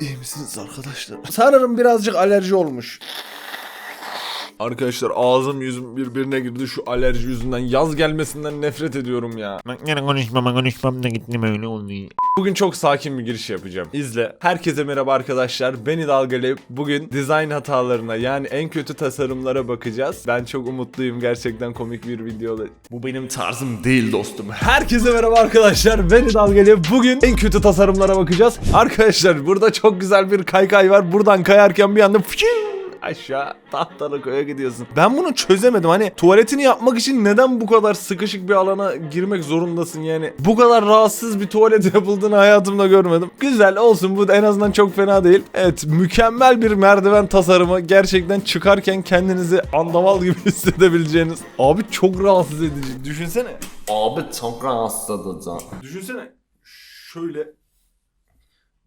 İyi misiniz arkadaşlar? Sanırım birazcık alerji olmuş. Arkadaşlar ağzım yüzüm birbirine girdi şu alerji yüzünden. Yaz gelmesinden nefret ediyorum ya. Bak yine konuşmama konuşmam da gittim öyle oldu. Bugün çok sakin bir giriş yapacağım. İzle. Herkese merhaba arkadaşlar. Beni dalgalayıp bugün design hatalarına yani en kötü tasarımlara bakacağız. Ben çok umutluyum. Gerçekten komik bir video. Bu benim tarzım değil dostum. Herkese merhaba arkadaşlar. Beni dalgalayıp bugün en kötü tasarımlara bakacağız. Arkadaşlar burada çok güzel bir kaykay var. Buradan kayarken bir anda fışın aşağı tahtalı koya gidiyorsun. Ben bunu çözemedim. Hani tuvaletini yapmak için neden bu kadar sıkışık bir alana girmek zorundasın yani? Bu kadar rahatsız bir tuvalet yapıldığını hayatımda görmedim. Güzel olsun bu da en azından çok fena değil. Evet mükemmel bir merdiven tasarımı. Gerçekten çıkarken kendinizi andaval gibi hissedebileceğiniz. Abi çok rahatsız edici. Düşünsene. Abi çok rahatsız edici. Düşünsene. Şöyle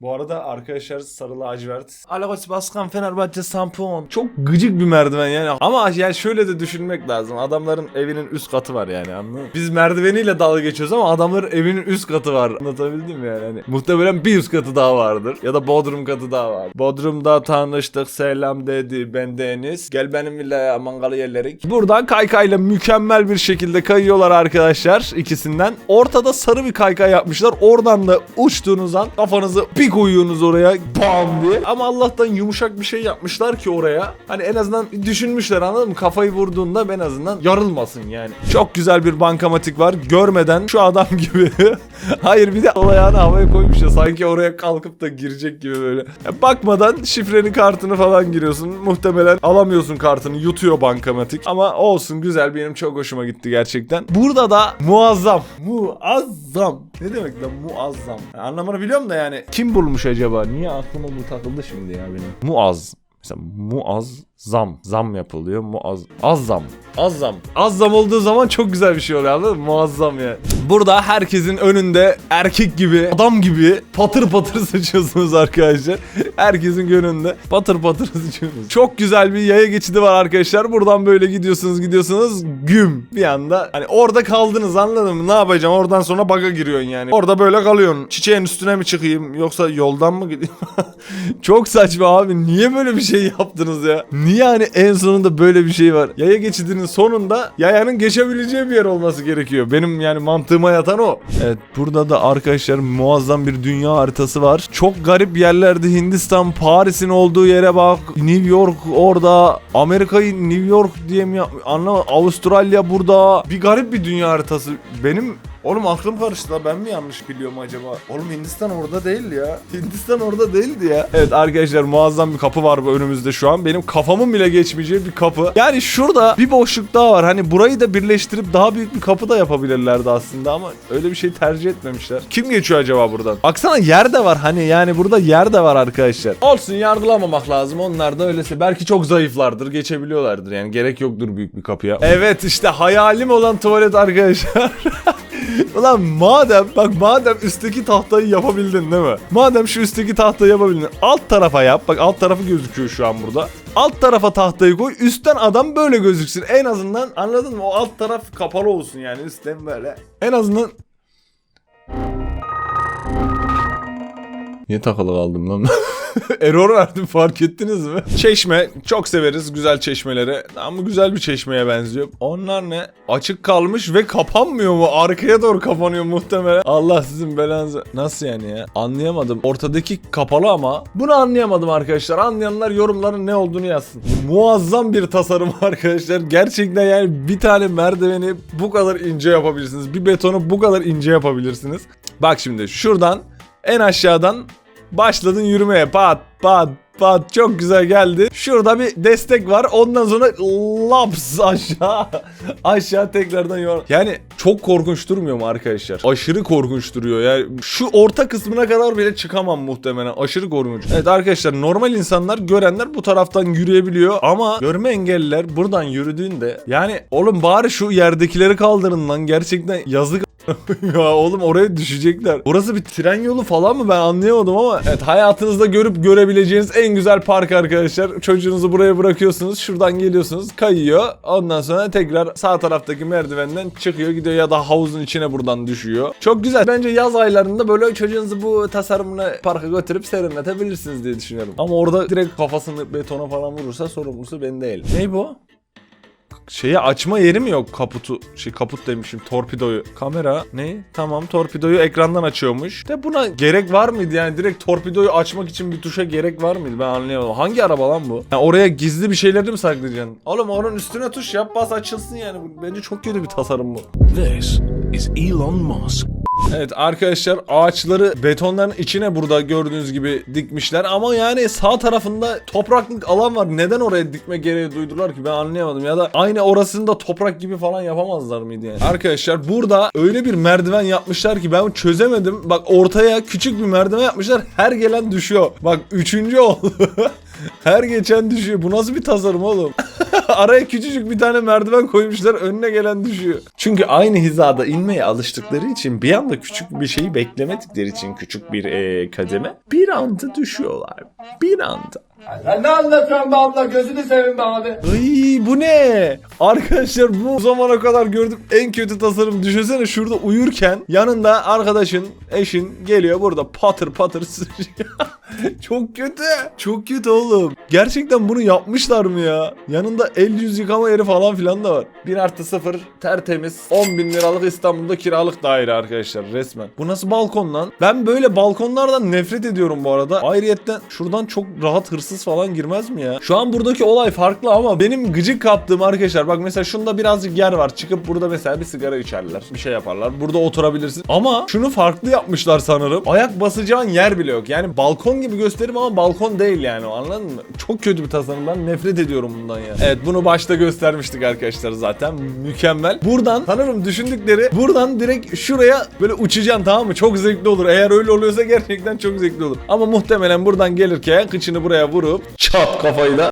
bu arada arkadaşlar sarı lacivert. Alakoç Baskan Fenerbahçe Sampon. Çok gıcık bir merdiven yani. Ama yani şöyle de düşünmek lazım. Adamların evinin üst katı var yani anladın mı? Biz merdiveniyle dalga geçiyoruz ama adamların evinin üst katı var. Anlatabildim mi yani? Hani muhtemelen bir üst katı daha vardır. Ya da bodrum katı daha var. Bodrum'da tanıştık selam dedi ben Deniz. Gel benim villaya mangalı yerlerik. Buradan kaykayla mükemmel bir şekilde kayıyorlar arkadaşlar ikisinden. Ortada sarı bir kaykay yapmışlar. Oradan da uçtuğunuz an kafanızı bir koyuyorsunuz oraya bam diye. Ama Allah'tan yumuşak bir şey yapmışlar ki oraya. Hani en azından düşünmüşler anladın mı? Kafayı vurduğunda en azından yarılmasın yani. Çok güzel bir bankamatik var. Görmeden şu adam gibi. Hayır bir de sol ayağını havaya koymuş ya. Sanki oraya kalkıp da girecek gibi böyle. Ya bakmadan şifreni kartını falan giriyorsun. Muhtemelen alamıyorsun kartını. Yutuyor bankamatik. Ama olsun güzel. Benim çok hoşuma gitti gerçekten. Burada da muazzam. Muazzam. Ne demek lan muazzam? Ya anlamını biliyorum da yani. Kim bulmuş acaba? Niye aklıma bu takıldı şimdi ya benim? Muaz. Mesela muazzam. Zam yapılıyor. Muaz. Azzam. Azzam. Azzam olduğu zaman çok güzel bir şey oluyor anladın mı? Muazzam ya. Burada herkesin önünde erkek gibi, adam gibi patır patır sıçıyorsunuz arkadaşlar. Herkesin önünde patır patır sıçıyorsunuz. Çok güzel bir yaya geçidi var arkadaşlar. Buradan böyle gidiyorsunuz gidiyorsunuz güm bir anda. Hani orada kaldınız anladın mı? Ne yapacağım? Oradan sonra baga giriyorsun yani. Orada böyle kalıyorsun. Çiçeğin üstüne mi çıkayım yoksa yoldan mı gideyim? Çok saçma abi. Niye böyle bir şey yaptınız ya? Niye hani en sonunda böyle bir şey var? Yaya geçidinin sonunda yayanın geçebileceği bir yer olması gerekiyor. Benim yani mantığıma yatan o. Evet burada da arkadaşlar muazzam bir dünya haritası var. Çok garip yerlerde Hindistan, Paris'in olduğu yere bak. New York orada. Amerika'yı New York diye mi anlamadım. Avustralya burada. Bir garip bir dünya haritası. Benim Oğlum aklım karıştı la ben mi yanlış biliyorum acaba? Oğlum Hindistan orada değil ya. Hindistan orada değildi ya. Evet arkadaşlar muazzam bir kapı var bu önümüzde şu an. Benim kafamın bile geçmeyeceği bir kapı. Yani şurada bir boşluk daha var. Hani burayı da birleştirip daha büyük bir kapı da yapabilirlerdi aslında ama öyle bir şey tercih etmemişler. Kim geçiyor acaba buradan? Baksana yer de var hani yani burada yer de var arkadaşlar. Olsun yargılamamak lazım. Onlar da öylesi. Belki çok zayıflardır. Geçebiliyorlardır yani. Gerek yoktur büyük bir kapıya. Evet işte hayalim olan tuvalet arkadaşlar. Ulan madem bak madem üstteki tahtayı yapabildin değil mi? Madem şu üstteki tahtayı yapabildin. Alt tarafa yap. Bak alt tarafı gözüküyor şu an burada. Alt tarafa tahtayı koy. Üstten adam böyle gözüksün. En azından anladın mı? O alt taraf kapalı olsun yani üstten böyle. En azından Niye takılı kaldım lan? Error verdim fark ettiniz mi? Çeşme çok severiz güzel çeşmeleri ama güzel bir çeşmeye benziyor. Onlar ne? Açık kalmış ve kapanmıyor mu? Arkaya doğru kapanıyor muhtemelen. Allah sizin belanızı. Nasıl yani ya? Anlayamadım. Ortadaki kapalı ama bunu anlayamadım arkadaşlar. Anlayanlar yorumların ne olduğunu yazsın. Muazzam bir tasarım arkadaşlar. Gerçekten yani bir tane merdiveni bu kadar ince yapabilirsiniz. Bir betonu bu kadar ince yapabilirsiniz. Bak şimdi şuradan en aşağıdan başladın yürümeye pat pat pat çok güzel geldi. Şurada bir destek var. Ondan sonra laps aşağı aşağı tekrardan yor. Yani çok korkunç durmuyor mu arkadaşlar? Aşırı korkunç duruyor. Yani şu orta kısmına kadar bile çıkamam muhtemelen. Aşırı korkunç. Evet arkadaşlar normal insanlar görenler bu taraftan yürüyebiliyor ama görme engelliler buradan yürüdüğünde yani oğlum bari şu yerdekileri kaldırın lan gerçekten yazık ya oğlum oraya düşecekler. Orası bir tren yolu falan mı ben anlayamadım ama evet hayatınızda görüp görebileceğiniz en güzel park arkadaşlar. Çocuğunuzu buraya bırakıyorsunuz. Şuradan geliyorsunuz. Kayıyor. Ondan sonra tekrar sağ taraftaki merdivenden çıkıyor gidiyor ya da havuzun içine buradan düşüyor. Çok güzel. Bence yaz aylarında böyle çocuğunuzu bu tasarımını parka götürüp serinletebilirsiniz diye düşünüyorum. Ama orada direkt kafasını betona falan vurursa sorumlusu ben değil. Ne bu? Şeyi açma yeri mi yok kaputu? Şey kaput demişim torpidoyu. Kamera ne? Tamam torpidoyu ekrandan açıyormuş. De buna gerek var mıydı yani direkt torpidoyu açmak için bir tuşa gerek var mıydı? Ben anlayamadım. Hangi araba lan bu? Ha, oraya gizli bir şeyleri mi saklayacaksın? Oğlum onun üstüne tuş yap bas açılsın yani. Bence çok kötü bir tasarım bu. This is Elon Musk. Evet arkadaşlar ağaçları betonların içine burada gördüğünüz gibi dikmişler ama yani sağ tarafında topraklık alan var. Neden oraya dikme gereği duydular ki ben anlayamadım ya da aynı orasında toprak gibi falan yapamazlar mıydı yani? Arkadaşlar burada öyle bir merdiven yapmışlar ki ben çözemedim. Bak ortaya küçük bir merdiven yapmışlar her gelen düşüyor. Bak üçüncü oldu. her geçen düşüyor. Bu nasıl bir tasarım oğlum? Araya küçücük bir tane merdiven koymuşlar önüne gelen düşüyor. Çünkü aynı hizada inmeye alıştıkları için bir anda küçük bir şeyi beklemedikleri için küçük bir eee, kademe bir anda düşüyorlar. Bir anda. Sen ne anlatıyorsun be abla gözünü seveyim be abi. Ay bu ne? Arkadaşlar bu zamana kadar gördüğüm en kötü tasarım. Düşünsene şurada uyurken yanında arkadaşın, eşin geliyor burada patır patır. Çok kötü. Çok kötü oğlum. Gerçekten bunu yapmışlar mı ya? Yanında el yüz yıkama yeri falan filan da var. 1 artı 0 tertemiz 10 bin liralık İstanbul'da kiralık daire arkadaşlar resmen. Bu nasıl balkon lan? Ben böyle balkonlardan nefret ediyorum bu arada. Ayrıyetten şuradan çok rahat hırsız falan girmez mi ya? Şu an buradaki olay farklı ama benim gıcık kaptığım arkadaşlar bak mesela şunda birazcık yer var. Çıkıp burada mesela bir sigara içerler. Bir şey yaparlar. Burada oturabilirsin. Ama şunu farklı yapmışlar sanırım. Ayak basacağın yer bile yok. Yani balkon gibi gösterim ama balkon değil yani anladın mı? Çok kötü bir tasarım. Ben nefret ediyorum bundan ya. Evet bunu başta göstermiştik arkadaşlar zaten. Mükemmel. Buradan sanırım düşündükleri buradan direkt şuraya böyle uçacaksın tamam mı? Çok zevkli olur. Eğer öyle oluyorsa gerçekten çok zevkli olur. Ama muhtemelen buradan gelirken kıçını buraya vurup çat kafayla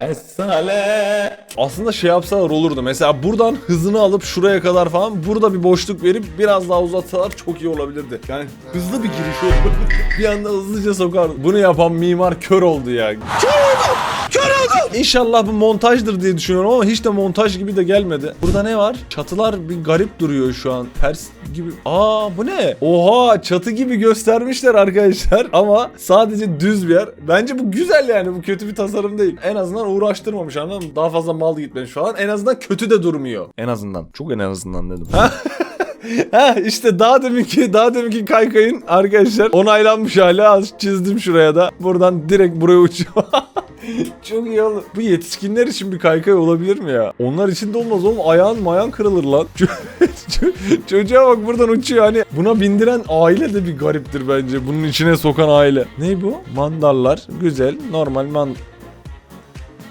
Esale. Aslında şey yapsalar olurdu. Mesela buradan hızını alıp şuraya kadar falan burada bir boşluk verip biraz daha uzatsalar çok iyi olabilirdi. Yani hızlı bir giriş olurdu. bir anda hızlıca sokar. Bunu yapan mimar kör oldu ya. Kör oldu! Kör oldu! İnşallah bu montajdır diye düşünüyorum ama hiç de montaj gibi de gelmedi. Burada ne var? Çatılar bir garip duruyor şu an. Ters gibi. Aa bu ne? Oha çatı gibi göstermişler arkadaşlar ama sadece düz bir yer. Bence bu güzel yani bu kötü bir tasarım değil. En azından uğraştırmamış anladın mı? Daha fazla mal gitmemiş falan. En azından kötü de durmuyor. En azından. Çok en azından dedim. Ha işte daha deminki daha deminki kaykayın arkadaşlar onaylanmış hali az çizdim şuraya da. Buradan direkt buraya uçuyor. Çok iyi oğlum. Bu yetişkinler için bir kaykay olabilir mi ya? Onlar için de olmaz oğlum. Ayağın mayan kırılır lan. Ço- Çocuğa bak buradan uçuyor. Hani buna bindiren aile de bir gariptir bence. Bunun içine sokan aile. Ne bu? Mandallar. Güzel. Normal mand...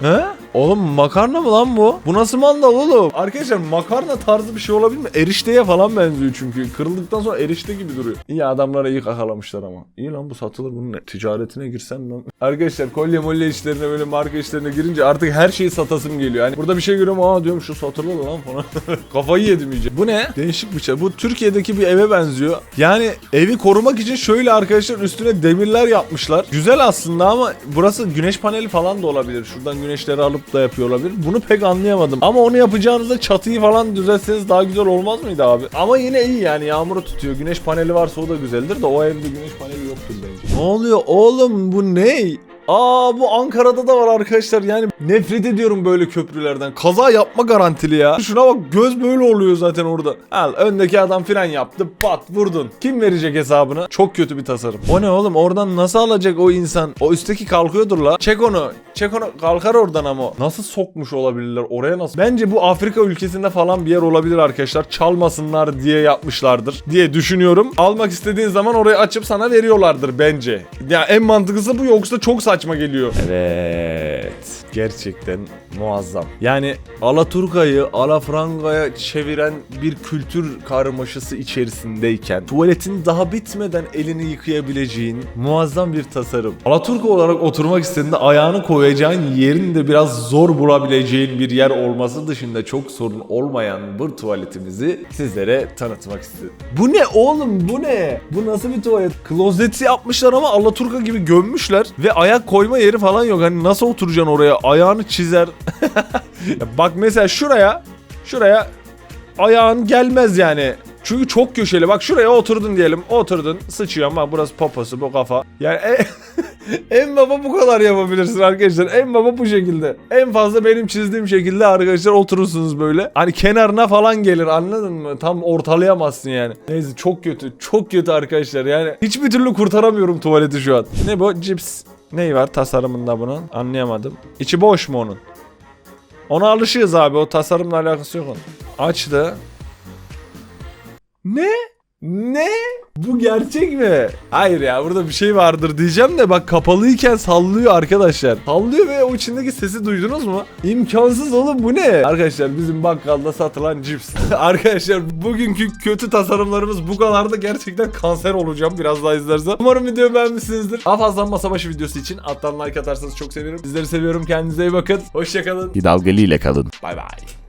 嗯？Oğlum makarna mı lan bu? Bu nasıl mandal oğlum? Arkadaşlar makarna tarzı bir şey olabilir mi? Erişteye falan benziyor çünkü. Kırıldıktan sonra erişte gibi duruyor. İyi adamlara iyi kakalamışlar ama. İyi lan bu satılır bunun ne? Ticaretine girsem lan. Arkadaşlar kolye molye işlerine böyle marka işlerine girince artık her şeyi satasım geliyor. Hani burada bir şey görüyorum aa diyorum şu satılır lan falan. Kafayı yedim iyice. Bu ne? Değişik bir şey. Bu Türkiye'deki bir eve benziyor. Yani evi korumak için şöyle arkadaşlar üstüne demirler yapmışlar. Güzel aslında ama burası güneş paneli falan da olabilir. Şuradan güneşleri alıp da yapıyor olabilir. Bunu pek anlayamadım. Ama onu yapacağınızda çatıyı falan düzeltseniz daha güzel olmaz mıydı abi? Ama yine iyi yani yağmuru tutuyor. Güneş paneli varsa o da güzeldir de o evde güneş paneli yoktur bence. Ne oluyor oğlum bu ne? Aa bu Ankara'da da var arkadaşlar yani nefret ediyorum böyle köprülerden. Kaza yapma garantili ya. Şuna bak göz böyle oluyor zaten orada. Al öndeki adam fren yaptı pat vurdun. Kim verecek hesabını? Çok kötü bir tasarım. O ne oğlum oradan nasıl alacak o insan? O üstteki kalkıyordur la. Çek onu. Çek onu. Kalkar oradan ama. Nasıl sokmuş olabilirler oraya nasıl? Bence bu Afrika ülkesinde falan bir yer olabilir arkadaşlar. Çalmasınlar diye yapmışlardır diye düşünüyorum. Almak istediğin zaman orayı açıp sana veriyorlardır bence. Ya en mantıklısı bu yoksa çok saçma geliyor. Evet. Gerçekten muazzam. Yani Alaturka'yı Alafranga'ya çeviren bir kültür karmaşası içerisindeyken tuvaletin daha bitmeden elini yıkayabileceğin muazzam bir tasarım. Alaturka olarak oturmak istediğinde ayağını koyacağın yerin de biraz zor bulabileceğin bir yer olması dışında çok sorun olmayan bu tuvaletimizi sizlere tanıtmak istedim. Bu ne oğlum bu ne? Bu nasıl bir tuvalet? Klozeti yapmışlar ama Alaturka gibi gömmüşler ve ayak koyma yeri falan yok. Hani nasıl oturacaksın oraya? Ayağını çizer. Bak mesela şuraya şuraya ayağın gelmez yani. Çünkü çok köşeli. Bak şuraya oturdun diyelim. Oturdun. Sıçıyorsun. Bak burası poposu bu kafa. Yani en, en baba bu kadar yapabilirsin arkadaşlar. En baba bu şekilde. En fazla benim çizdiğim şekilde arkadaşlar oturursunuz böyle. Hani kenarına falan gelir anladın mı? Tam ortalayamazsın yani. Neyse çok kötü. Çok kötü arkadaşlar. Yani hiçbir türlü kurtaramıyorum tuvaleti şu an. Ne bu? Cips. Neyi var tasarımında bunun? Anlayamadım. İçi boş mu onun? Ona alışığız abi. O tasarımla alakası yok onun. Açtı. Ne? Ne? Bu gerçek mi? Hayır ya burada bir şey vardır diyeceğim de bak kapalıyken sallıyor arkadaşlar. Sallıyor ve o içindeki sesi duydunuz mu? İmkansız oğlum bu ne? Arkadaşlar bizim bakkalda satılan cips. arkadaşlar bugünkü kötü tasarımlarımız bu kadar da gerçekten kanser olacağım biraz daha izlersen. Umarım videoyu beğenmişsinizdir. Daha fazla masa başı videosu için alttan like atarsanız çok sevinirim. Sizleri seviyorum kendinize iyi bakın. Hoşçakalın. Bir dalgalı ile kalın. Bay bay.